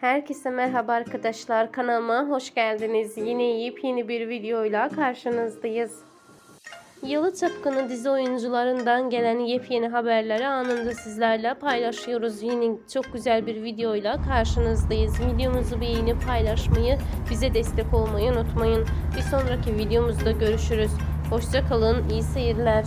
Herkese merhaba arkadaşlar. Kanalıma hoş geldiniz. Yine yepyeni bir videoyla karşınızdayız. Yalı Çapkını dizi oyuncularından gelen yepyeni haberleri anında sizlerle paylaşıyoruz. Yine çok güzel bir videoyla karşınızdayız. Videomuzu beğenip paylaşmayı, bize destek olmayı unutmayın. Bir sonraki videomuzda görüşürüz. Hoşça kalın, iyi seyirler.